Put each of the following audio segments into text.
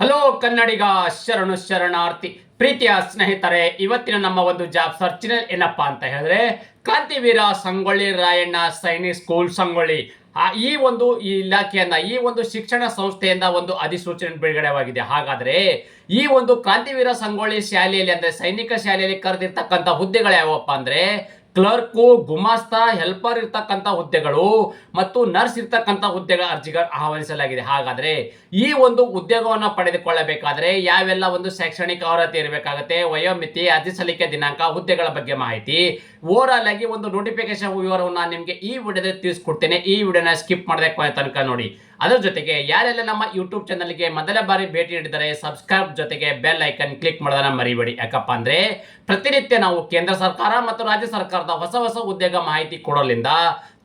Hello ಕನ್ನಡಿಗ ಶರಣು ಶರಣಾರ್ಥಿ, ಪ್ರೀತಿಯ ಸ್ನೇಹಿತರೆ, ಇವತ್ತಿನ ನಮ್ಮ ಒಂದು ಜಾಬ್ ಸರ್ಚಿನ ಏನಪ್ಪಾ ಅಂತ ಹೇಳಿದ್ರೆ ಕಾಂತಿವೀರ ಸಂಗೊಳ್ಳಿ, ರಾಯಣ್ಣ ಸೈನಿಕ್ ಸ್ಕೂಲ್ ಸಂಗೊಳ್ಳಿ. ಈ ಒಂದು ಈ ಇಲಾಖೆಯನ್ನ, ಈ ಒಂದು ಶಿಕ್ಷಣ ಸಂಸ್ಥೆಯಿಂದ ಒಂದು ಅಧಿಸೂಚನೆ ಬಿಡುಗಡೆವಾಗಿದೆ ಹಾಗಾದ್ರೆ, ಈ ಒಂದು ಕಾಂತಿವೀರ ಸಂಗೊಳ್ಳಿ ಶಾಲೆಯಲ್ಲಿ ಅಂದ್ರೆ ಸೈನಿಕ ಶಾಲೆಯಲ್ಲಿ ಕರೆದಿರ್ತಕ್ಕಂಥ ಹುದ್ದೆಗಳು ಯಾವಪ್ಪ ಅಂದ್ರೆ ಕ್ಲರ್ಕು, ಗುಮಾಸ್ತ, ಹೆಲ್ಪರ್ ಇರ್ತಕ್ಕಂಥ ಹುದ್ದೆಗಳು ಮತ್ತು ನರ್ಸ್ ಇರ್ತಕ್ಕಂಥ ಹುದ್ದೆಗಳ ಅರ್ಜಿಗಳು ಆಹ್ವಾನಿಸಲಾಗಿದೆ. ಹಾಗಾದ್ರೆ ಈ ಒಂದು ಉದ್ಯೋಗವನ್ನು ಪಡೆದುಕೊಳ್ಳಬೇಕಾದ್ರೆ ಯಾವೆಲ್ಲ ಒಂದು ಶೈಕ್ಷಣಿಕ ಅರ್ಹತೆ ಇರಬೇಕಾಗುತ್ತೆ, ವಯೋಮಿತಿ, ಅರ್ಜಿ ಸಲ್ಲಿಕೆ ದಿನಾಂಕ, ಹುದ್ದೆಗಳ ಬಗ್ಗೆ ಮಾಹಿತಿ ಓವರಾಲ್ ಆಗಿ ಒಂದು ನೋಟಿಫಿಕೇಶನ್ ವಿವರವನ್ನು ನಾನು ನಿಮಗೆ ಈ ವಿಡಿಯೋದಲ್ಲಿ ತಿಳಿಸ್ಕೊಡ್ತೇನೆ. ಈ ವಿಡಿಯೋನ ಸ್ಕಿಪ್ ಮಾಡದೆ ತನಕ ನೋಡಿ. ಅದರ ಜೊತೆಗೆ ಯಾರೆಲ್ಲ ನಮ್ಮ ಯೂಟ್ಯೂಬ್ ಚಾನಲ್ಗೆ ಮೊದಲ ಬಾರಿ ಭೇಟಿ ನೀಡಿದರೆ ಸಬ್ಸ್ಕ್ರೈಬ್ ಜೊತೆಗೆ ಬೆಲ್ ಐಕನ್ ಕ್ಲಿಕ್ ಮಾಡೋದನ್ನ ಮರಿಬೇಡಿ. ಯಾಕಪ್ಪ ಅಂದರೆ ಪ್ರತಿನಿತ್ಯ ನಾವು ಕೇಂದ್ರ ಸರ್ಕಾರ ಮತ್ತು ರಾಜ್ಯ ಸರ್ಕಾರದ ಹೊಸ ಹೊಸ ಉದ್ಯೋಗ ಮಾಹಿತಿ ಕೊಡೋದ್ರಿಂದ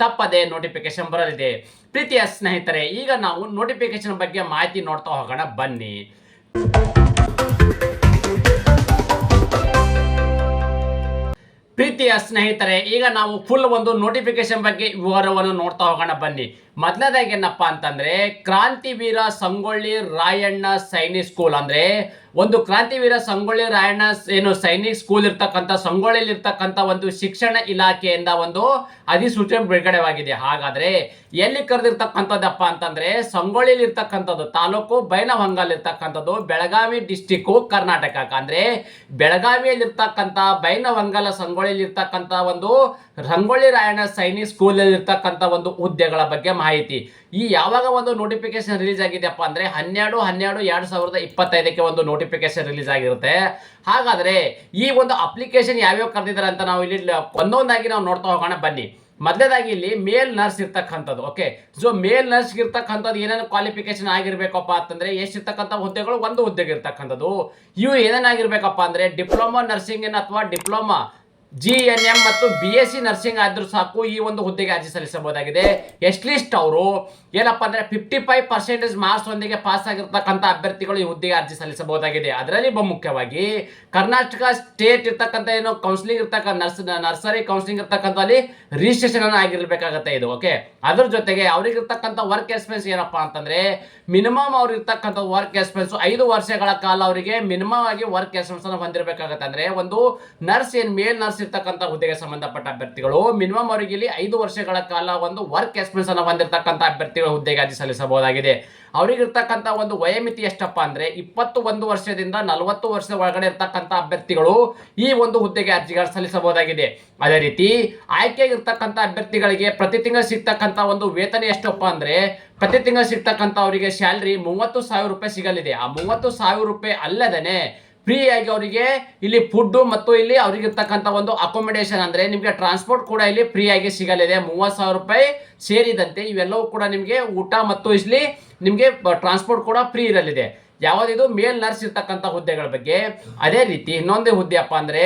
ತಪ್ಪದೆ ನೋಟಿಫಿಕೇಶನ್ ಬರಲಿದೆ. ಪ್ರೀತಿಯ ಸ್ನೇಹಿತರೆ, ಈಗ ನಾವು ನೋಟಿಫಿಕೇಶನ್ ಬಗ್ಗೆ ಮಾಹಿತಿ ನೋಡ್ತಾ ಹೋಗೋಣ. ಬನ್ನಿ. ಪ್ರೀತಿಯ ಸ್ನೇಹಿತರೆ, ಈಗ ನಾವು ಫುಲ್ ಒಂದು ನೋಟಿಫಿಕೇಶನ್ ಬಗ್ಗೆ ವಿವರವನ್ನು ನೋಡ್ತಾ ಹೋಗೋಣ, ಬನ್ನಿ. ಮೊದಲನೇದಾಗಿ ಏನಪ್ಪ ಅಂತಂದ್ರೆ, ಕ್ರಾಂತಿವೀರ ಸಂಗೊಳ್ಳಿ ರಾಯಣ್ಣ ಸೈನಿಕ್ ಸ್ಕೂಲ್ ಅಂದ್ರೆ ಒಂದು ಕ್ರಾಂತಿವೀರ ಸಂಗೊಳ್ಳಿ ರಾಯಣ್ಣ ಏನು ಸೈನಿಕ್ ಸ್ಕೂಲ್ ಇರ್ತಕ್ಕಂಥ, ಸಂಗೊಳ್ಳಿಯಲ್ಲಿ ಇರ್ತಕ್ಕಂಥ ಒಂದು ಶಿಕ್ಷಣ ಇಲಾಖೆಯಿಂದ ಒಂದು ಅಧಿಸೂಚನೆ ಬಿಡುಗಡೆವಾಗಿದೆ. ಹಾಗಾದ್ರೆ ಎಲ್ಲಿ ಕರೆದಿರ್ತಕ್ಕಂಥದ್ದಪ್ಪ ಅಂತಂದ್ರೆ ಸಂಗೊಳ್ಳಿಯಲ್ಲಿ ಇರ್ತಕ್ಕಂಥದ್ದು ತಾಲೂಕು ಬೈನಹೊಂಗಲ್ ಇರ್ತಕ್ಕಂಥದ್ದು ಬೆಳಗಾವಿ ಡಿಸ್ಟಿಕ್ ಕರ್ನಾಟಕ. ಅಂದ್ರೆ ಬೆಳಗಾವಿಯಲ್ಲಿ ಇರ್ತಕ್ಕಂಥ ಬೈನಹೊಂಗಲ ಸಂಗೊಳ್ಳಿಯಲ್ಲಿ ಇರ್ತಕ್ಕಂಥ ಒಂದು ರಂಗೊಳ್ಳಿ ರಾಯಣ್ಣ ಸೈನಿಕ್ ಸ್ಕೂಲಲ್ಲಿ ಇರ್ತಕ್ಕಂಥ ಒಂದು ಹುದ್ದೆಗಳ ಬಗ್ಗೆ ಮಾಹಿತಿ. ಈ ಯಾವಾಗ ಒಂದು ನೋಟಿಫಿಕೇಶನ್ ರಿಲೀಸ್ ಆಗಿದೆಯಪ್ಪ ಅಂದ್ರೆ ಹನ್ನೆರಡು ಹನ್ನೆರಡು, ಎರಡು ಸಾವಿರದ ಇಪ್ಪತ್ತೈದಕ್ಕೆ ಒಂದು ನೋಟಿಫಿಕೇಶನ್ ರಿಲೀಸ್ ಆಗಿರುತ್ತೆ. ಹಾಗಾದ್ರೆ ಈ ಒಂದು ಅಪ್ಲಿಕೇಶನ್ ಯಾವ್ಯಾವ ಕರೆದಿದ್ದಾರೆ ಅಂತ ನಾವು ಇಲ್ಲಿ ಒಂದೊಂದಾಗಿ ನಾವು ನೋಡ್ತಾ ಹೋಗೋಣ. ಬನ್ನಿ. ಮೊದಲೇದಾಗಿ ಇಲ್ಲಿ ಮೇಲ್ ನರ್ಸ್ ಇರ್ತಕ್ಕಂಥದ್ದು ಓಕೆ ಸೊ ಮೇಲ್ ನರ್ಸ್ ಇರ್ತಕ್ಕಂಥದ್ದು ಏನೇನು ಕ್ವಾಲಿಫಿಕೇಶನ್ ಆಗಿರ್ಬೇಕಪ್ಪ ಅಂತಂದ್ರೆ ಎಷ್ಟಿರ್ತಕ್ಕಂಥ ಹುದ್ದೆಗಳು? ಒಂದು ಹುದ್ದೆಗೆ ಇರ್ತಕ್ಕಂಥದ್ದು. ಇವು ಏನೇನಾಗಿರ್ಬೇಕಪ್ಪ ಅಂದ್ರೆ ಡಿಪ್ಲೊಮಾ ನರ್ಸಿಂಗ್ ಅಥವಾ ಡಿಪ್ಲೊಮಾ ಜಿ ಎನ್ ಎಂ ಮತ್ತು ಬಿ ಎಸ್ ಸಿ ನರ್ಸಿಂಗ್ ಆದರೂ ಸಾಕು ಈ ಒಂದು ಹುದ್ದೆಗೆ ಅರ್ಜಿ ಸಲ್ಲಿಸಬಹುದಾಗಿದೆ. ಎಸ್ಟ್ ಲಿಸ್ಟ್ ಅವರು ಏನಪ್ಪ ಅಂದ್ರೆ ಫಿಫ್ಟಿ ಫೈವ್ ಪರ್ಸೆಂಟೇಜ್ ಮಾರ್ಕ್ಸ್ ಒಂದಿಗೆ ಪಾಸ್ ಆಗಿರ್ತಕ್ಕಂಥ ಅಭ್ಯರ್ಥಿಗಳು ಈ ಹುದ್ದೆಗೆ ಅರ್ಜಿ ಸಲ್ಲಿಸಬಹುದಾಗಿದೆ. ಅದರಲ್ಲಿ ಬಹುಮುಖ್ಯವಾಗಿ ಕರ್ನಾಟಕ ಸ್ಟೇಟ್ ಇರ್ತಕ್ಕಂಥ ಏನು ಕೌನ್ಸಿಲಿಂಗ್ ಇರ್ತಕ್ಕಂಥ ನರ್ಸ್ ನರ್ಸರಿ ಕೌನ್ಸಿಲಿಂಗ್ ಇರ್ತಕ್ಕಂಥ ಅಲ್ಲಿ ರಿಜಿಸ್ಟ್ರೇಷನ್ ಆಗಿರ್ಬೇಕಾಗತ್ತೆ ಇದು ಓಕೆ ಅದ್ರ ಜೊತೆಗೆ ಅವ್ರಿಗೆ ಇರ್ತಕ್ಕಂಥ ವರ್ಕ್ ಎಕ್ಸ್ಪೆನ್ಸ್ ಏನಪ್ಪಾ ಅಂತಂದ್ರೆ ಮಿನಿಮಮ್ ಅವ್ರಿಗೆ ಇರ್ತಕ್ಕಂಥ ವರ್ಕ್ ಎಕ್ಸ್ಪೆನ್ಸ್ ಐದು ವರ್ಷಗಳ ಕಾಲ ಅವರಿಗೆ ಮಿನಿಮಮ್ ಆಗಿ ವರ್ಕ್ ಎಕ್ಸ್ಪೀರಿಯನ್ಸ್ ಅನ್ನು ಹೊಂದಿರಬೇಕಾಗತ್ತೆ. ಅಂದ್ರೆ ಒಂದು ನರ್ಸ್ ಏನ್ ಮೇಲ್ ನರ್ಸ್ ಇರ್ತಕ್ಕಂಥ ಹುದ್ದೆಗೆ ಸಂಬಂಧಪಟ್ಟ ಅಭ್ಯರ್ಥಿಗಳು. ಮಿನಿಮಮ್ ಅವರಿಗೆ ಇಲ್ಲಿ ಐದು ವರ್ಷಗಳ ಕಾಲ ಒಂದು ವರ್ಕ್ ಎಕ್ಸ್ಪೀರಿಯನ್ಸ್ ಅನ್ನು ಹೊಂದಿರತಕ್ಕಂಥ ಅಭ್ಯರ್ಥಿಗಳು ಹುದ್ದೆಗೆ ಅರ್ಜಿ ಸಲ್ಲಿಸಬಹುದಾಗಿದೆ. ಅವರಿಗಿರ್ತಕ್ಕಂಥ ಒಂದು ವಯೋಮಿತಿ ಎಷ್ಟಪ್ಪ ಅಂದ್ರೆ ಇಪ್ಪತ್ತು ಒಂದು ವರ್ಷದಿಂದ ನಲವತ್ತು ವರ್ಷದ ಒಳಗಡೆ ಇರ್ತಕ್ಕಂಥ ಅಭ್ಯರ್ಥಿಗಳು ಈ ಒಂದು ಹುದ್ದೆಗೆ ಅರ್ಜಿಗಳು ಸಲ್ಲಿಸಬಹುದಾಗಿದೆ. ಅದೇ ರೀತಿ ಆಯ್ಕೆಗಿರ್ತಕ್ಕಂಥ ಅಭ್ಯರ್ಥಿಗಳಿಗೆ ಪ್ರತಿ ತಿಂಗಳು ಸಿಗ್ತಕ್ಕಂಥ ಒಂದು ವೇತನ ಎಷ್ಟಪ್ಪ ಅಂದ್ರೆ ಪ್ರತಿ ತಿಂಗಳು ಸಿಗ್ತಕ್ಕಂಥ ಅವರಿಗೆ ಸ್ಯಾಲ್ರಿ ಮೂವತ್ತು ಸಾವಿರ ರೂಪಾಯಿ ಸಿಗಲಿದೆ. ಆ ಮೂವತ್ತು ಸಾವಿರ ರೂಪಾಯಿ ಅಲ್ಲದೇನೆ ಫ್ರೀ ಆಗಿ ಅವರಿಗೆ ಇಲ್ಲಿ ಫುಡ್ ಮತ್ತು ಇಲ್ಲಿ ಅವ್ರಿಗೆ ಇರ್ತಕ್ಕಂಥ ಒಂದು ಅಕೊಮಿಡೇಷನ್ ಅಂದ್ರೆ ನಿಮಗೆ ಟ್ರಾನ್ಸ್ಪೋರ್ಟ್ ಕೂಡ ಇಲ್ಲಿ ಫ್ರೀ ಆಗಿ ಸಿಗಲಿದೆ. ಮೂವತ್ತು ಸಾವಿರ ರೂಪಾಯಿ ಸೇರಿದಂತೆ ಇವೆಲ್ಲವೂ ಕೂಡ ನಿಮಗೆ ಊಟ ಮತ್ತು ಇಲ್ಲಿ ನಿಮಗೆ ಟ್ರಾನ್ಸ್ಪೋರ್ಟ್ ಕೂಡ ಫ್ರೀ ಇರಲಿದೆ. ಯಾವುದಿದು ಮೇಲ್ ನರ್ಸ್ ಇರ್ತಕ್ಕಂಥ ಹುದ್ದೆಗಳ ಬಗ್ಗೆ. ಅದೇ ರೀತಿ ಇನ್ನೊಂದೇ ಹುದ್ದೆ ಅಪ್ಪ ಅಂದ್ರೆ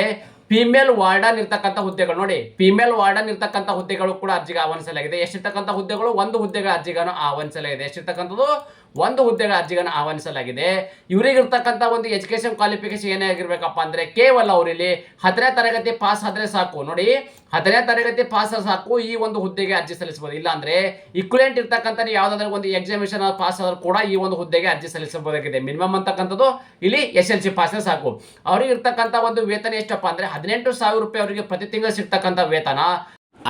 ಫಿಮೇಲ್ ವಾರ್ಡನ್ ಇರ್ತಕ್ಕಂಥ ಹುದ್ದೆಗಳು. ನೋಡಿ ಫಿಮೇಲ್ ವಾರ್ಡನ್ ಇರ್ತಕ್ಕಂಥ ಹುದ್ದೆಗಳು ಕೂಡ ಅರ್ಜಿಗೆ ಆಹ್ವಾನಿಸಲಾಗಿದೆ. ಎಷ್ಟಿರ್ತಕ್ಕಂಥ ಹುದ್ದೆಗಳು? ಒಂದು ಹುದ್ದೆಗಳ ಅರ್ಜಿಗಳನ್ನು ಆಹ್ವಾನಿಸಲಾಗಿದೆ. ಎಷ್ಟಿರ್ತಕ್ಕಂಥದ್ದು? ಒಂದು ಹುದ್ದೆಗಳ ಅರ್ಜಿಗಳನ್ನು ಆಹ್ವಾನಿಸಲಾಗಿದೆ. ಇವರಿಗಿರ್ತಕ್ಕಂಥ ಒಂದು ಎಜುಕೇಶನ್ ಕ್ವಾಲಿಫಿಕೇಶನ್ ಏನಾಗಿರ್ಬೇಕಪ್ಪ ಅಂದ್ರೆ ಕೇವಲ ಅವರಿಲ್ಲಿ ಹತ್ತನೇ ತರಗತಿ ಪಾಸ್ ಆದ್ರೆ ಸಾಕು. ನೋಡಿ ಹತ್ತನೇ ತರಗತಿ ಪಾಸ್ ಸಾಕು ಈ ಒಂದು ಹುದ್ದೆಗೆ ಅರ್ಜಿ ಸಲ್ಲಿಸಬಹುದು. ಇಲ್ಲಾಂದ್ರೆ ಇಕ್ವಲೆಂಟ್ ಇರ್ತಕ್ಕಂಥ ಯಾವ್ದಾದ್ರು ಒಂದು ಎಕ್ಸಾಮಿನೇಷನ್ ಪಾಸ್ ಆದ್ರೂ ಕೂಡ ಈ ಒಂದು ಹುದ್ದೆಗೆ ಅರ್ಜಿ ಸಲ್ಲಿಸಬಹುದಾಗಿದೆ. ಮಿನಿಮಮ್ ಅಂತಕ್ಕಂಥದ್ದು ಇಲ್ಲಿ ಎಸ್ ಎಲ್ ಸಿ ಪಾಸ್ ಸಾಕು. ಅವ್ರಿಗೆ ಇರ್ತಕ್ಕಂಥ ಒಂದು ವೇತನ ಎಷ್ಟಪ್ಪ ಅಂದ್ರೆ ಹದಿನೆಂಟು ಸಾವಿರ ರೂಪಾಯಿ ಅವರಿಗೆ ಪ್ರತಿ ತಿಂಗಳು ಸಿಗ್ತಕ್ಕಂಥ ವೇತನ.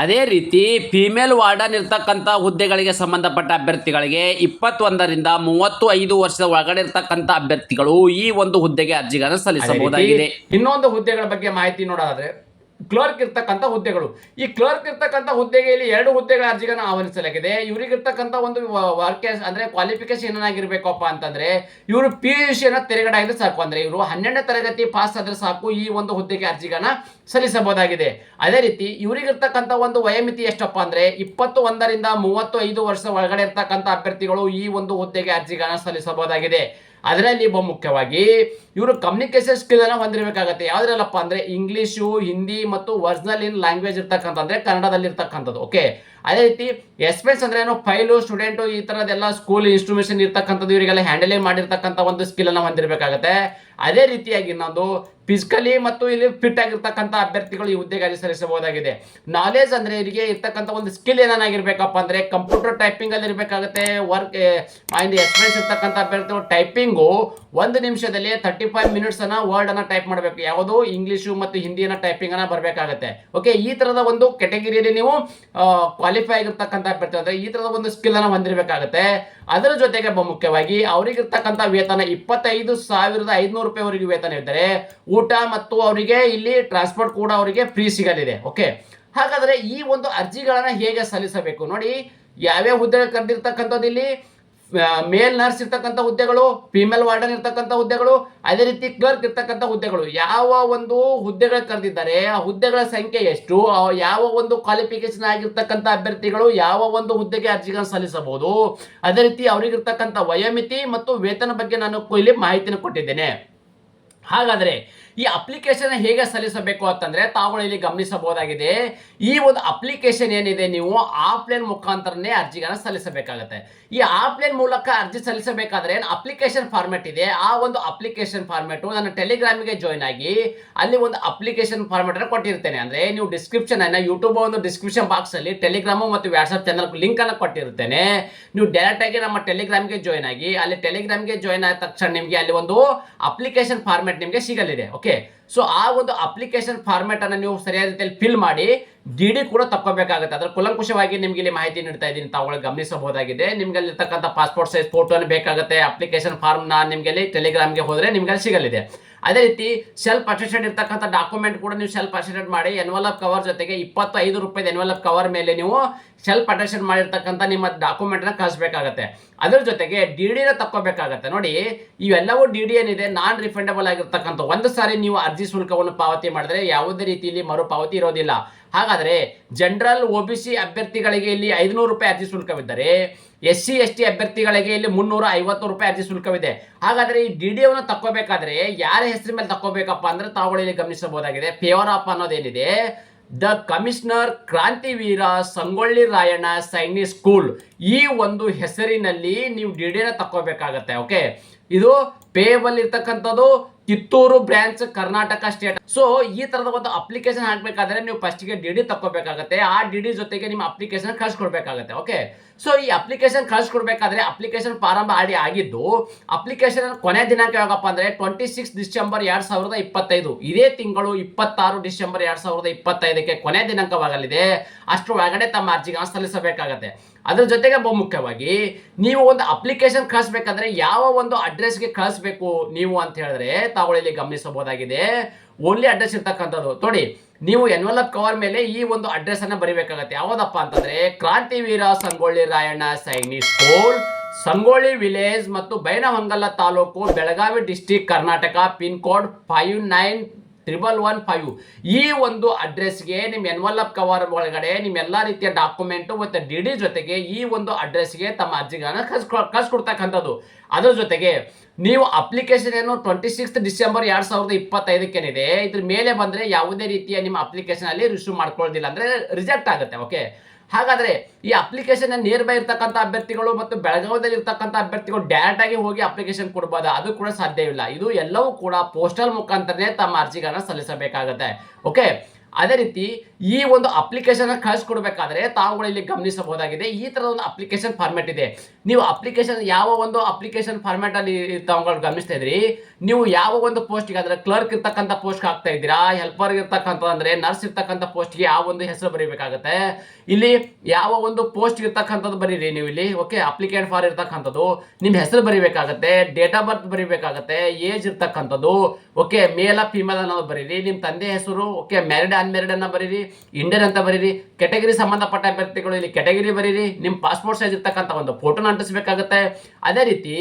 ಅದೇ ರೀತಿ ಫಿಮೇಲ್ ವಾರ್ಡನ್ ಇರ್ತಕ್ಕಂಥ ಹುದ್ದೆಗಳಿಗೆ ಸಂಬಂಧಪಟ್ಟ ಅಭ್ಯರ್ಥಿಗಳಿಗೆ ಇಪ್ಪತ್ತೊಂದರಿಂದ ಮೂವತ್ತು ಐದು ವರ್ಷದ ಒಳಗಡೆ ಇರ್ತಕ್ಕಂಥ ಅಭ್ಯರ್ಥಿಗಳು ಈ ಒಂದು ಹುದ್ದೆಗೆ ಅರ್ಜಿಗಳನ್ನು ಸಲ್ಲಿಸಬಹುದಾಗಿದೆ. ಇನ್ನೊಂದು ಹುದ್ದೆಗಳ ಬಗ್ಗೆ ಮಾಹಿತಿ ನೋಡೋದಾದ್ರೆ ಕ್ಲರ್ಕ್ ಇರ್ತಕ್ಕಂಥ ಹುದ್ದೆಗಳು. ಈ ಕ್ಲರ್ಕ್ ಇರ್ತಕ್ಕಂಥ ಹುದ್ದೆಗೆ ಇಲ್ಲಿ ಎರಡು ಹುದ್ದೆಗಳ ಅರ್ಜಿಗಳನ್ನು ಆಹ್ವಾನಿಸಲಾಗಿದೆ. ಇವರಿಗಿರ್ತಕ್ಕಂಥ ಒಂದು ವರ್ಕ್, ಅಂದ್ರೆ ಕ್ವಾಲಿಫಿಕೇಶನ್ ಏನಾಗಿರ್ಬೇಕಪ್ಪ ಅಂತಂದ್ರೆ, ಇವರು ಪಿ ಯು ಸಿಯನ್ನು ತೆರೆಗಡೆ ಸಾಕು. ಅಂದ್ರೆ ಇವರು ಹನ್ನೆರಡನೇ ತರಗತಿ ಪಾಸ್ ಆದ್ರೆ ಸಾಕು ಈ ಒಂದು ಹುದ್ದೆಗೆ ಅರ್ಜಿಗಳನ್ನ ಸಲ್ಲಿಸಬಹುದಾಗಿದೆ. ಅದೇ ರೀತಿ ಇವರಿಗಿರ್ತಕ್ಕಂಥ ಒಂದು ವಯೋಮಿತಿ ಎಷ್ಟಪ್ಪ ಅಂದ್ರೆ ಇಪ್ಪತ್ತು ಒಂದರಿಂದ ಮೂವತ್ತು ಐದು ವರ್ಷ ಒಳಗಡೆ ಇರ್ತಕ್ಕಂಥ ಅಭ್ಯರ್ಥಿಗಳು ಈ ಒಂದು ಹುದ್ದೆಗೆ ಅರ್ಜಿಗಳನ್ನ ಸಲ್ಲಿಸಬಹುದಾಗಿದೆ. ಅದರಲ್ಲಿ ಬಹುಮುಖ್ಯವಾಗಿ ಇವರು ಕಮ್ಯುನಿಕೇಶನ್ ಸ್ಕಿಲ್ ಅನ್ನ ಹೊಂದಿರಬೇಕಾಗತ್ತೆ. ಯಾವ್ದ್ರಲ್ಲಪ್ಪ ಅಂದ್ರೆ ಇಂಗ್ಲಿಷು ಹಿಂದಿ ಮತ್ತು ಒರಿಜಿನಲ್ ಇನ್ ಲ್ಯಾಂಗ್ವೇಜ್ ಇರ್ತಕ್ಕಂಥ ಅಂದ್ರೆ ಕನ್ನಡದಲ್ಲಿ ಇರ್ತಕ್ಕಂಥದ್ದು ಓಕೆ ಅದೇ ರೀತಿ ಎಕ್ಸ್ಪೆನ್ಸ್ ಅಂದ್ರೆ ಏನು? ಫೈಲು ಸ್ಟೂಡೆಂಟು ಈ ಥರದ್ದೆಲ್ಲ ಸ್ಕೂಲ್ ಇನ್ಸ್ಟ್ರೂಮೇಷನ್ ಇರ್ತಕ್ಕಂಥದ್ದು, ಇವರಿಗೆಲ್ಲ ಹ್ಯಾಂಡಲಿಂಗ್ ಮಾಡಿರ್ತಕ್ಕಂಥ ಒಂದು ಸ್ಕಿಲ್ ಅನ್ನ ಹೊಂದಿರಬೇಕಾಗತ್ತೆ. ಅದೇ ರೀತಿಯಾಗಿ ಇನ್ನೊಂದು ಫಿಸಿಕಲಿ ಮತ್ತು ಇಲ್ಲಿ ಫಿಟ್ ಆಗಿರ್ತಕ್ಕಂಥ ಅಭ್ಯರ್ಥಿಗಳು ಈ ಹುದ್ದೆಗೆ ಅರ್ಜಿ ಸಲ್ಲಿಸಬಹುದಾಗಿದೆ. ನಾಲೆಜ್ ಅಂದ್ರೆ ಇವರಿಗೆ ಇರ್ತಕ್ಕಂಥ ಒಂದು ಸ್ಕಿಲ್ ಏನಾಗಿರ್ಬೇಕಪ್ಪ ಅಂದ್ರೆ ಕಂಪ್ಯೂಟರ್ ಟೈಪಿಂಗ್ ಅಲ್ಲಿ ಇರಬೇಕಾಗುತ್ತೆ ವರ್ಕ್ ಮೈಂಡ್ ಎಕ್ಸ್ಪೀರಿಯನ್ಸ್ ಇರ್ತಕ್ಕಂಥ ಅಭ್ಯರ್ಥಿಗಳು ಟೈಪಿಂಗು ಒಂದು ನಿಮಿಷದಲ್ಲಿ ತರ್ಟಿ ಫೈವ್ ಮಿನಿಟ್ಸ್ ಅನ್ನ ವರ್ಡ್ ಅನ್ನ ಟೈಪ್ ಮಾಡಬೇಕು. ಯಾವುದು? ಇಂಗ್ಲೀಷು ಮತ್ತು ಹಿಂದಿನ ಟೈಪಿಂಗ್ ಅನ್ನ ಬರಬೇಕಾಗುತ್ತೆ. ಓಕೆ ಈ ತರದ ಒಂದು ಕೆಟಗಿರಿಯಲ್ಲಿ ನೀವು ಕ್ವಾಲಿಫೈ ಆಗಿರ್ತಕ್ಕಂಥ ಅಭ್ಯರ್ಥಿ ಅಂದ್ರೆ ಈ ತರದ ಒಂದು ಸ್ಕಿಲ್ ಅನ್ನ ಹೊಂದಿರಬೇಕಾಗುತ್ತೆ. ಅದರ ಜೊತೆಗೆ ಬಹುಮುಖ್ಯವಾಗಿ ಅವರಿಗಿರ್ತಕ್ಕಂಥ ವೇತನ ಇಪ್ಪತ್ತೈದು ಸಾವಿರದ ಐದುನೂರು ರೂಪಾಯಿವರೆಗೆ ವೇತನ ಇದ್ದರೆ ಊಟ ಮತ್ತು ಅವರಿಗೆ ಇಲ್ಲಿ ಟ್ರಾನ್ಸ್ಪೋರ್ಟ್ ಕೂಡ ಅವರಿಗೆ ಫ್ರೀ ಸಿಗಲಿದೆ ಓಕೆ ಹಾಗಾದ್ರೆ ಈ ಒಂದು ಅರ್ಜಿಗಳನ್ನು ಹೇಗೆ ಸಲ್ಲಿಸಬೇಕು? ನೋಡಿ, ಯಾವ್ಯಾವ ಹುದ್ದೆ ಕರೆದಿರ್ತಕ್ಕಂಥದ್ದು ಇಲ್ಲಿ? ಮೇಲ್ ನರ್ಸ್ ಇರ್ತಕ್ಕಂಥ ಹುದ್ದೆಗಳು ಫಿಮೇಲ್ ವಾರ್ಡನ್ ಇರ್ತಕ್ಕಂಥ ಹುದ್ದೆಗಳು, ಅದೇ ರೀತಿ ಕ್ಲರ್ಕ್ ಇರ್ತಕ್ಕಂಥ ಹುದ್ದೆಗಳು. ಯಾವ ಒಂದು ಹುದ್ದೆಗಳು ಕರೆದಿದ್ದಾರೆ, ಆ ಹುದ್ದೆಗಳ ಸಂಖ್ಯೆ ಎಷ್ಟು ಯಾವ ಒಂದು ಕ್ವಾಲಿಫಿಕೇಶನ್ ಆಗಿರ್ತಕ್ಕಂಥ ಅಭ್ಯರ್ಥಿಗಳು ಯಾವ ಒಂದು ಹುದ್ದೆಗೆ ಅರ್ಜಿಗಳನ್ನು ಸಲ್ಲಿಸಬಹುದು, ಅದೇ ರೀತಿ ಅವರಿಗಿರ್ತಕ್ಕಂಥ ವಯೋಮಿತಿ ಮತ್ತು ವೇತನ ಬಗ್ಗೆ ನಾನು ಇಲ್ಲಿ ಮಾಹಿತಿಯನ್ನು ಕೊಟ್ಟಿದ್ದೇನೆ. ಹಾಗಾದ್ರೆ ಈ ಅಪ್ಲಿಕೇಶನ್ ಹೇಗೆ ಸಲ್ಲಿಸಬೇಕು ಅಂತಂದ್ರೆ ತಾವುಗಳು ಇಲ್ಲಿ ಗಮನಿಸಬಹುದಾಗಿದೆ. ಈ ಒಂದು ಅಪ್ಲಿಕೇಶನ್ ಏನಿದೆ ನೀವು ಆಫ್ಲೈನ್ ಮುಖಾಂತರನೇ ಅರ್ಜಿಗಳನ್ನ ಸಲ್ಲಿಸಬೇಕಾಗುತ್ತೆ. ಈ ಆಫ್ಲೈನ್ ಮೂಲಕ ಅರ್ಜಿ ಸಲ್ಲಿಸಬೇಕಾದ್ರೆ ಅಪ್ಲಿಕೇಶನ್ ಫಾರ್ಮೆಟ್ ಇದೆ. ಆ ಒಂದು ಅಪ್ಲಿಕೇಶನ್ ಫಾರ್ಮೆಟು ನನ್ನ ಟೆಲಿಗ್ರಾಮಿಗೆ ಜಾಯ್ನ್ ಆಗಿ ಅಲ್ಲಿ ಒಂದು ಅಪ್ಲಿಕೇಶನ್ ಫಾರ್ಮೆಟನ್ನು ಕೊಟ್ಟಿರ್ತೇನೆ. ಅಂದ್ರೆ ನೀವು ಡಿಸ್ಕ್ರಿಪ್ಷನ್ ಅನ್ನು ಯೂಟ್ಯೂಬ್ ಒಂದು ಡಿಸ್ಕ್ರಿಪ್ಷನ್ ಬಾಕ್ಸಲ್ಲಿ ಟೆಲಿಗ್ರಾಮ್ ಮತ್ತು ವಾಟ್ಸ್ಆಪ್ ಚಾನಲ್ ಲಿಂಕ್ ಅನ್ನು ಕೊಟ್ಟಿರ್ತೇನೆ. ನೀವು ಡೈರೆಕ್ಟ್ ಆಗಿ ನಮ್ಮ ಟೆಲಿಗ್ರಾಮ್ಗೆ ಜಾಯ್ನ್ ಆಗಿ, ಅಲ್ಲಿ ಟೆಲಿಗ್ರಾಮ್ಗೆ ಜಾಯ್ನ್ ಆದ ತಕ್ಷಣ ನಿಮಗೆ ಅಲ್ಲಿ ಒಂದು ಅಪ್ಲಿಕೇಶನ್ ಫಾರ್ಮೆಟ್ ನಿಮಗೆ ಸಿಗಲಿದೆ ಓಕೆ ಸೊ ಆ ಒಂದು ಅಪ್ಲಿಕೇಶನ್ ಫಾರ್ಮೆಟ್ ಅನ್ನು ನೀವು ಸರಿಯಾದ ರೀತಿಯಲ್ಲಿ ಫಿಲ್ ಮಾಡಿ ಡಿ ಕೂಡ ತಕ್ಕೋಬೇಕಾಗುತ್ತೆ. ಅದರ ಕುಲಂಕುಷವಾಗಿ ನಿಮಗೆ ಇಲ್ಲಿ ಮಾಹಿತಿ ನೀಡ್ತಾ ಇದ್ದೀನಿ. ತಾವುಗಳು ಗಮನಿಸಬಹುದಾಗಿದೆ. ನಿಮ್ಗೆ ಅಲ್ಲಿರ್ತಕ್ಕಂಥ ಪಾಸ್ಪೋರ್ಟ್ ಸೈಜ್ ಫೋಟೋನ ಬೇಕಾಗುತ್ತೆ. ಅಪ್ಲಿಕೇಶನ್ ಫಾರ್ಮ್ ನಾನು ನಿಮ್ಗೆ ಅಲ್ಲಿ ಟೆಲಿಗ್ರಾಮ್ಗೆ ಹೋದ್ರೆ ನಿಮ್ಗೆ ಅಲ್ಲಿ ಸಿಗಲಿದೆ. ಅದೇ ರೀತಿ ಸೆಲ್ಫ್ ಅಟೆಸ್ಟೆಡ್ ಇರ್ತಕ್ಕಂಥ ಡಾಕ್ಯುಮೆಂಟ್ ಕೂಡ ನೀವು ಸೆಲ್ಫ್ ಅಟೆಸ್ಟೆಡ್ ಮಾಡಿ ಎನ್ವಲಪ್ ಕವರ್ ಜೊತೆಗೆ ಇಪ್ಪತ್ತೈದು ರೂಪಾಯಿ ಎನ್ವಲಪ್ ಕವರ್ ಮೇಲೆ ನೀವು ಸೆಲ್ಫ್ ಅಟೆಸ್ಟೆಡ್ ಮಾಡಿರ್ತಕ್ಕಂಥ ನಿಮ್ಮ ಡಾಕ್ಯುಮೆಂಟ್ನ ಕಳಿಸ್ಬೇಕಾಗತ್ತೆ. ಅದ್ರ ಜೊತೆಗೆ ಡಿ ಡಿನ ತಕ್ಕೋಬೇಕಾಗತ್ತೆ ನೋಡಿ, ಇವೆಲ್ಲವೂ ಡಿ ಡಿ ಏನಿದೆ ನಾನ್ ರಿಫಂಡಬಲ್ ಆಗಿರ್ತಕ್ಕಂಥ ಒಂದು ಸಾರಿ ನೀವು ಅರ್ಜಿ ಶುಲ್ಕವನ್ನು ಪಾವತಿ ಮಾಡಿದ್ರೆ ಯಾವುದೇ ರೀತಿಯಲ್ಲಿ ಮರುಪಾವತಿ ಇರೋದಿಲ್ಲ. ಹಾಗಾದ್ರೆ ಜನರಲ್ ಒ ಬಿ ಸಿ ಅಭ್ಯರ್ಥಿಗಳಿಗೆ ಇಲ್ಲಿ ಐದುನೂರು ರೂಪಾಯಿ ಅರ್ಜಿ ಶುಲ್ಕವಿದ್ದರೆ ಎಸ್ ಸಿ ಎಸ್ ಟಿ ಅಭ್ಯರ್ಥಿಗಳಿಗೆ ಇಲ್ಲಿ ಮುನ್ನೂರ ಐವತ್ತು ರೂಪಾಯಿ ಅರ್ಜಿ ಶುಲ್ಕವಿದೆ. ಹಾಗಾದ್ರೆ ಈ ಡಿ ಡಿ ಅನ್ನು ತಕ್ಕೋಬೇಕಾದ್ರೆ ಯಾರ ಹೆಸರಿನ ಮೇಲೆ ತಕ್ಕೋಬೇಕಪ್ಪ ಅಂದ್ರೆ ತಾವುಗಳಲ್ಲಿ ಗಮನಿಸಬಹುದಾಗಿದೆ. ಪೇವರ್ ಆಫ್ ಅನ್ನೋದೇನಿದೆ? The commissioner Krantiveera Sangolli Rayanna Sainik school. ಈ ಒಂದು ಹೆಸರಿನಲ್ಲಿ ನೀವು ಡಿ ಡಿನ ತಕ್ಕೋಬೇಕಾಗತ್ತೆ ಓಕೆ ಇದು ಪೇಬಲ್ ಇರ್ತಕ್ಕಂಥದ್ದು Kittur branch Karnataka state. So ಈ ತರದ ಒಂದು ಅಪ್ಲಿಕೇಶನ್ ಹಾಕ್ಬೇಕಾದ್ರೆ ನೀವು ಫಸ್ಟ್ಗೆ ಡಿ ಡಿ ತಕ್ಕೋಬೇಕಾಗತ್ತೆ. ಆ ಡಿ ಡಿ ಜೊತೆಗೆ ನಿಮ್ಮ ಅಪ್ಲಿಕೇಶನ್ ಕಳ್ಸಿಕೊಡ್ಬೇಕಾಗತ್ತೆ ಓಕೆ ಸೊ ಈ ಅಪ್ಲಿಕೇಶನ್ ಕಳ್ಸಿಕೊಡ್ಬೇಕಾದ್ರೆ ಅಪ್ಲಿಕೇಶನ್ ಪ್ರಾರಂಭ ಆಡಿ ಆಗಿದ್ದು ಅಪ್ಲಿಕೇಶನ್ ಕೊನೆ ದಿನಾಂಕ ಯಾವಾಗಪ್ಪ ಅಂದ್ರೆ ಟ್ವೆಂಟಿ ಸಿಕ್ಸ್ ಡಿಸೆಂಬರ್ ಎರಡ್ ಸಾವಿರದ ಇಪ್ಪತ್ತೈದು. ಇದೇ ತಿಂಗಳು ಇಪ್ಪತ್ತಾರು ಡಿಸೆಂಬರ್ ಎರಡ್ ಸಾವಿರದ ಇಪ್ಪತ್ತೈದಕ್ಕೆ ಕೊನೆ ದಿನಾಂಕವಾಗಲಿದೆ. ಅಷ್ಟು ಒಳಗಡೆ ತಮ್ಮ ಅರ್ಜಿಗೆ ಸಲ್ಲಿಸಬೇಕಾಗತ್ತೆ. ಅದ್ರ ಜೊತೆಗೆ ಬಹುಮುಖ್ಯವಾಗಿ, ನೀವು ಒಂದು ಅಪ್ಲಿಕೇಶನ್ ಕಳಿಸ್ಬೇಕಂದ್ರೆ ಯಾವ ಒಂದು ಅಡ್ರೆಸ್ಗೆ ಕಳಿಸ್ಬೇಕು ನೀವು ಅಂತ ಹೇಳಿದ್ರೆ ತಾವು ಇಲ್ಲಿ ಗಮನಿಸಬಹುದಾಗಿದೆ. ಓನ್ಲಿ ಅಡ್ರೆಸ್ ಇರ್ತಕ್ಕಂಥದ್ದು. ನೋಡಿ, ನೀವು ಎನ್ವಲಪ್ ಕವರ್ ಮೇಲೆ ಈ ಒಂದು ಅಡ್ರೆಸ್ ಅನ್ನ ಬರೀಬೇಕಾಗತ್ತೆ. ಯಾವ್ದಪ್ಪ ಅಂತಂದ್ರೆ ಕ್ರಾಂತಿವೀರ ಸಂಗೊಳ್ಳಿ ರಾಯಣ್ಣ ಸೈನಿಕ್ ಸ್ಕೂಲ್ ಸಂಗೊಳ್ಳಿ ವಿಲೇಜ್ ಮತ್ತು Bailhongal taluk Belagavi district Karnataka pin code five nine triple one five. ಈ ಒಂದು ಅಡ್ರೆಸ್ಗೆ ನಿಮ್ಮ ಅಪ್ ಕವರ್ ಒಳಗಡೆ ನಿಮ್ಮ ಎಲ್ಲ ರೀತಿಯ ಡಾಕ್ಯುಮೆಂಟು ಮತ್ತು ಡಿ ಡಿ ಜೊತೆಗೆ ಈ ಒಂದು ಅಡ್ರೆಸ್ಗೆ ತಮ್ಮ ಅರ್ಜಿಗಳನ್ನ ಕಳ್ಸ್ಕೊ ಕಳ್ಸ್ಕೊಡ್ತಕ್ಕಂಥದ್ದು ಅದ್ರ ಜೊತೆಗೆ ನೀವು ಅಪ್ಲಿಕೇಶನ್ ಏನು ಟ್ವೆಂಟಿ ಸಿಕ್ಸ್ ಡಿಸೆಂಬರ್ ಎರಡು ಸಾವಿರದ ಇಪ್ಪತ್ತೈದಕ್ಕೇನಿದೆ, ಇದ್ರ ಮೇಲೆ ಬಂದ್ರೆ ಯಾವುದೇ ರೀತಿಯ ನಿಮ್ಮ ಅಪ್ಲಿಕೇಶನ್ ಅಲ್ಲಿ ರಿಸೀವ್ ಮಾಡ್ಕೊಳ್ಳೋದಿಲ್ಲ ಅಂದ್ರೆ ರಿಜೆಕ್ಟ್ ಆಗುತ್ತೆ, ಓಕೆ? ಹಾಗಾದ್ರೆ ಈ ಅಪ್ಲಿಕೇಶನ್ ನಿಯರ್ ಬೈ ಇರ್ತಕ್ಕಂಥ ಅಭ್ಯರ್ಥಿಗಳು ಮತ್ತು ಬೆಳಗಾವಿಯಲ್ಲಿ ಇರ್ತಕ್ಕಂಥ ಅಭ್ಯರ್ಥಿಗಳು ಡೈರೆಕ್ಟ್ ಆಗಿ ಹೋಗಿ ಅಪ್ಲಿಕೇಶನ್ ಕೊಡ್ಬೋದಾ. ಅದು ಕೂಡ ಸಾಧ್ಯವಿಲ್ಲ ಇದು ಎಲ್ಲವೂ ಕೂಡ ಪೋಸ್ಟಲ್ ಮುಖಾಂತರನೇ ತಮ್ಮ ಅರ್ಜಿಗಳನ್ನ ಸಲ್ಲಿಸಬೇಕಾಗತ್ತೆ. ಓಕೆ ಅದೇ ರೀತಿ ಈ ಒಂದು ಅಪ್ಲಿಕೇಶನ್ ಕಳಿಸ್ಕೊಡ್ಬೇಕಾದ್ರೆ ತಾವುಗಳು ಇಲ್ಲಿ ಗಮನಿಸಬಹುದಾಗಿದೆ. ಈ ತರದ ಒಂದು ಅಪ್ಲಿಕೇಶನ್ ಫಾರ್ಮೆಟ್ ಇದೆ. ನೀವು ಅಪ್ಲಿಕೇಶನ್ ಯಾವ ಒಂದು ಅಪ್ಲಿಕೇಶನ್ ಫಾರ್ಮೆಟ್ ಅಲ್ಲಿ ತಾವುಗಳು ಗಮನಿಸ್ತಾ ಇದ್ರಿ? ನೀವು ಯಾವ ಒಂದು ಪೋಸ್ಟ್ಗೆ ಅಂದ್ರೆ ಕ್ಲರ್ಕ್ ಇರ್ತಕ್ಕಂಥ ಪೋಸ್ಟ್ ಹಾಕ್ತಾ ಇದ್ದೀರಾ? ಹೆಲ್ಪರ್ ಇರ್ತಕ್ಕಂಥ ಅಂದ್ರೆ ನರ್ಸ್ ಇರ್ತಕ್ಕಂಥ ಪೋಸ್ಟ್ಗೆ ಯಾವ ಒಂದು ಹೆಸರು ಬರೀಬೇಕಾಗತ್ತೆ? ಇಲ್ಲಿ ಯಾವ ಒಂದು ಪೋಸ್ಟ್ ಇರ್ತಕ್ಕಂಥದ್ದು ಬರೀರಿ ನೀವು ಇಲ್ಲಿ. ಓಕೆ ಅಪ್ಲಿಕೇಟ್ ಫಾರ್ ಇರ್ತಕ್ಕಂಥದ್ದು. ನಿಮ್ಮ ಹೆಸರು ಬರೀಬೇಕಾಗತ್ತೆ ಡೇಟ್ ಆಫ್ ಬರ್ತ್ ಬರೀಬೇಕಾಗತ್ತೆ ಏಜ್ ಇರ್ತಕ್ಕಂಥದ್ದು. ಓಕೆ ಮೇಲ ಫಿಮೇಲ್ ಅನ್ನೋದು ಬರೀರಿ. ನಿಮ್ಮ ತಂದೆ ಹೆಸರು ಓಕೆ ಮ್ಯಾರಿಡ್ ಅನ್ಮ್ಯಾರಿಡ್ ಅನ್ನ ಬರೀರಿ ಇಂಡಿಯನ್ ಅಂತ ಬರೀರಿ ಕೆಟಗರಿ ಸಂಬಂಧಪಟ್ಟ ಅಭ್ಯರ್ಥಿಗಳು ಇಲ್ಲಿ ಕೆಟಗರಿ ಬರೀರಿ ನಿಮ್ಮ ಪಾಸ್ಪೋರ್ಟ್ ಸೈಜ್ ಇರ್ತಕ್ಕಂಥ ಒಂದು ಫೋಟೋನ ಅಂಟಿಸಬೇಕಾಗುತ್ತೆ. ಅದೇ ರೀತಿ,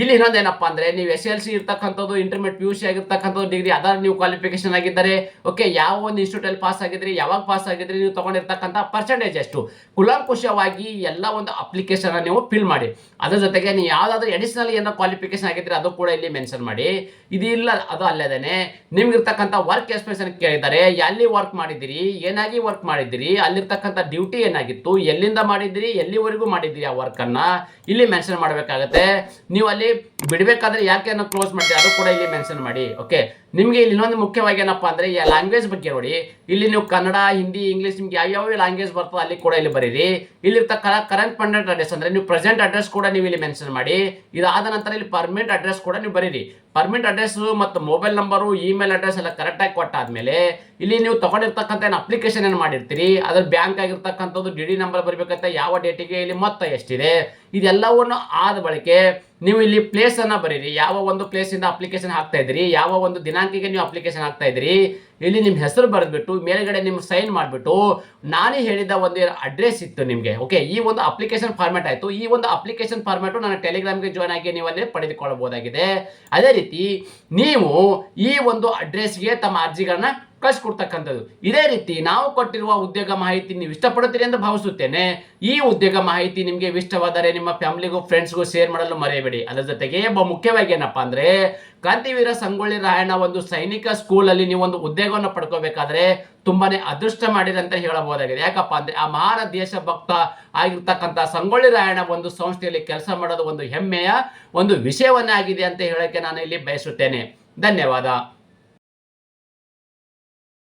ಇಲ್ಲಿ ಇನ್ನೊಂದು ಏನಪ್ಪಾ ಅಂದ್ರೆ ನೀವು ಎಸ್ ಎಲ್ ಸಿ ಇರ್ತಕ್ಕಂಥದ್ದು ಇಂಟರ್ಮೀಡಿಯೇಟ್ ಪಿ ಯು ಸಿ ಆಗಿರ್ತಕ್ಕಂಥದ್ದು ಡಿಗ್ರಿ ಅದರ ನೀವು ಕ್ವಾಲಿಫಿಕೇಶನ್ ಆಗಿದ್ದಾರೆ ಓಕೆ ಯಾವ ಒಂದು ಇನ್ಸ್ಟಿಟ್ಯೂಟ್ ಅಲ್ಲಿ ಪಾಸ್ ಆಗಿದ್ರಿ, ಯಾವಾಗ ಪಾಸ್ ಆಗಿದ್ರಿ, ನೀವು ತಗೊಂಡಿರ್ತಕ್ಕಂಥ ಪರ್ಸೆಂಟೇಜ್ ಎಷ್ಟು? ಕುಲಾಂಕುಶವಾಗಿ ಎಲ್ಲ ಒಂದು ಅಪ್ಲಿಕೇಶನ್ ನೀವು ಫಿಲ್ ಮಾಡಿ. ಅದ್ರ ಜೊತೆಗೆ ನೀವು ಯಾವ್ದಾದ್ರು ಅಡಿಷನಲ್ ಏನೋ ಕ್ವಾಲಿಫಿಕೇಶನ್ ಆಗಿದ್ರೆ ಅದು ಕೂಡ ಇಲ್ಲಿ ಮೆನ್ಷನ್ ಮಾಡಿ. ಇದು ಇಲ್ಲ, ಅದು ಅಲ್ಲದೇನೆ, ನಿಮ್ಗಿರ್ತಕ್ಕಂಥ ವರ್ಕ್ ಎಕ್ಸ್ಪೀರಿಯನ್ಸ್ ಕೇಳಿದ್ದಾರೆ, ಎಲ್ಲಿ ವರ್ಕ್ ಮಾಡಿದ್ದೀರಿ, ಏನಾಗಿ ವರ್ಕ್ ಮಾಡಿದಿರಿ ಅಲ್ಲಿರ್ತಕ್ಕಂಥ ಡ್ಯೂಟಿ ಏನಾಗಿತ್ತು, ಎಲ್ಲಿಂದ ಮಾಡಿದಿರಿ ಎಲ್ಲಿವರೆಗೂ ಮಾಡಿದಿರಿ ಆ ವರ್ಕನ್ನು ಇಲ್ಲಿ ಮೆನ್ಷನ್ ಮಾಡಬೇಕಾಗತ್ತೆ. ನೀವು ಅಲ್ಲಿ ಬಿಡಬೇಕಾದ್ರೆ ಯಾಕೆ ಅನ್ನೋ ಕ್ಲೋಸ್ ಮಾಡಿದ್ರಿ ಅದು ಕೂಡ ಇಲ್ಲಿ ಮೆನ್ಷನ್ ಮಾಡಿ ಓಕೆ ನಿಮಗೆ ಇಲ್ಲಿ ಇನ್ನೊಂದು ಮುಖ್ಯವಾಗಿ ಏನಪ್ಪ ಅಂದ್ರೆ ಈ ಲ್ಯಾಂಗ್ವೇಜ್ ಬಗ್ಗೆ ನೋಡಿ. ಇಲ್ಲಿ ನೀವು ಕನ್ನಡ, ಹಿಂದಿ ಇಂಗ್ಲೀಷ್ ನಿಮ್ಗೆ ಯಾವ್ಯಾವ ಲ್ಯಾಂಗ್ವೇಜ್ ಬರ್ತದೆ ಅಲ್ಲಿ ಕೂಡ ಇಲ್ಲಿ ಬರೀರಿ. ಇಲ್ಲಿರ್ತಕ್ಕ ಕರೆಂಟ್ ಪರ್ಮನೆಂಟ್ ಅಡ್ರೆಸ್ ಅಂದರೆ ನೀವು ಪ್ರೆಸೆಂಟ್ ಅಡ್ರೆಸ್ ಕೂಡ ನೀವು ಇಲ್ಲಿ ಮೆನ್ಷನ್ ಮಾಡಿ. ಇದಾದ ನಂತರ ಇಲ್ಲಿ ಪರ್ಮನೆಂಟ್ ಅಡ್ರೆಸ್ ಕೂಡ ನೀವು ಬರೀರಿ. ಪರ್ಮನೆಂಟ್ ಅಡ್ರೆಸ್ ಮತ್ತು ಮೊಬೈಲ್ ನಂಬರು ಇಮೇಲ್ ಅಡ್ರೆಸ್ ಎಲ್ಲ ಕರೆಕ್ಟಾಗಿ ಕೊಟ್ಟಾದ್ಮೇಲೆ ಇಲ್ಲಿ ನೀವು ತೊಗೊಂಡಿರ್ತಕ್ಕಂಥ ಏನು ಅಪ್ಲಿಕೇಶನ್ ಏನು ಮಾಡಿರ್ತೀರಿ? ಅದ್ರ ಬ್ಯಾಂಕ್ ಆಗಿರ್ತಕ್ಕಂಥದ್ದು ಡಿ ಡಿ ನಂಬರ್ ಬರಬೇಕಂತ ಯಾವ ಡೇಟಿಗೆ ಇಲ್ಲಿ ಮೊತ್ತ ಎಷ್ಟಿದೆ? ಇದೆಲ್ಲವನ್ನು ಆದ ಬಳಿಕೆ ನೀವು ಇಲ್ಲಿ ಪ್ಲೇಸ್ ಅನ್ನ ಬರೀರಿ. ಯಾವ ಒಂದು ಪ್ಲೇಸ್ ಇಂದ ಅಪ್ಲಿಕೇಶನ್ ಹಾಕ್ತಾ ಇದ್ರಿ ಯಾವ ಒಂದು ದಿನಾಂಕಿಗೆ ನೀವು ಅಪ್ಲಿಕೇಶನ್ ಹಾಕ್ತಾ ಇದ್ರಿ ಇಲ್ಲಿ ನಿಮ್ಮ ಹೆಸರು ಬರೆದ್ಬಿಟ್ಟು, ಮೇಲ್ಗಡೆ ನಿಮ್ಮ ಸೈನ್ ಮಾಡಿಬಿಟ್ಟು, ನಾನೇ ಹೇಳಿದ ಒಂದು ಅಡ್ರೆಸ್ ಇತ್ತು ನಿಮಗೆ ಓಕೆ ಈ ಒಂದು ಅಪ್ಲಿಕೇಶನ್ ಫಾರ್ಮ್ಯಾಟ್ ಆಯಿತು. ಈ ಒಂದು ಅಪ್ಲಿಕೇಶನ್ ಫಾರ್ಮ್ಯಾಟು ನನ್ನ ಟೆಲಿಗ್ರಾಮ್ಗೆ ಜಾಯ್ನ್ ಆಗಿ ನೀವು ಅಲ್ಲಿ ಪಡೆದುಕೊಳ್ಳಬಹುದಾಗಿದೆ. ಅದೇ ರೀತಿ, ನೀವು ಈ ಒಂದು ಅಡ್ರೆಸ್ಗೆ ತಮ್ಮ ಅರ್ಜಿಗಳನ್ನ ಕಳಿಸ್ಕೊಡ್ತಕ್ಕಂಥದ್ದು ಇದೇ ರೀತಿ ನಾವು ಕೊಟ್ಟಿರುವ ಉದ್ಯೋಗ ಮಾಹಿತಿ ನೀವು ಇಷ್ಟಪಡುತ್ತೀರಿ ಎಂದು ಭಾವಿಸುತ್ತೇನೆ. ಈ ಉದ್ಯೋಗ ಮಾಹಿತಿ ನಿಮಗೆ ಇಷ್ಟವಾದರೆ ನಿಮ್ಮ ಫ್ಯಾಮಿಲಿಗೂ ಫ್ರೆಂಡ್ಸ್ಗೂ ಶೇರ್ ಮಾಡಲು ಮರೆಯಬೇಡಿ. ಅದರ ಜೊತೆಗೆ ಒಬ್ಬ ಮುಖ್ಯವಾಗಿ ಏನಪ್ಪಾ ಅಂದ್ರೆ ಕ್ರಾಂತಿವೀರ ಸಂಗೊಳ್ಳಿ ರಾಯಣ್ಣ ಒಂದು ಸೈನಿಕ ಸ್ಕೂಲ್ ಅಲ್ಲಿ ನೀವು ಒಂದು ಉದ್ಯೋಗವನ್ನು ಪಡ್ಕೋಬೇಕಾದ್ರೆ ತುಂಬಾನೇ ಅದೃಷ್ಟ ಮಾಡಿದೆ ಅಂತ ಹೇಳಬಹುದಾಗಿದೆ. ಯಾಕಪ್ಪ ಅಂದ್ರೆ, ಆ ಮಹಾನ ದೇಶಭಕ್ತ ಆಗಿರ್ತಕ್ಕಂಥ ಸಂಗೊಳ್ಳಿ ರಾಯಣ್ಣ ಒಂದು ಸಂಸ್ಥೆಯಲ್ಲಿ ಕೆಲಸ ಮಾಡೋದು ಒಂದು ಹೆಮ್ಮೆಯ ಒಂದು ವಿಷಯವನ್ನೇ ಆಗಿದೆ ಅಂತ ಹೇಳಕ್ಕೆ ನಾನು ಇಲ್ಲಿ ಬಯಸುತ್ತೇನೆ. ಧನ್ಯವಾದ.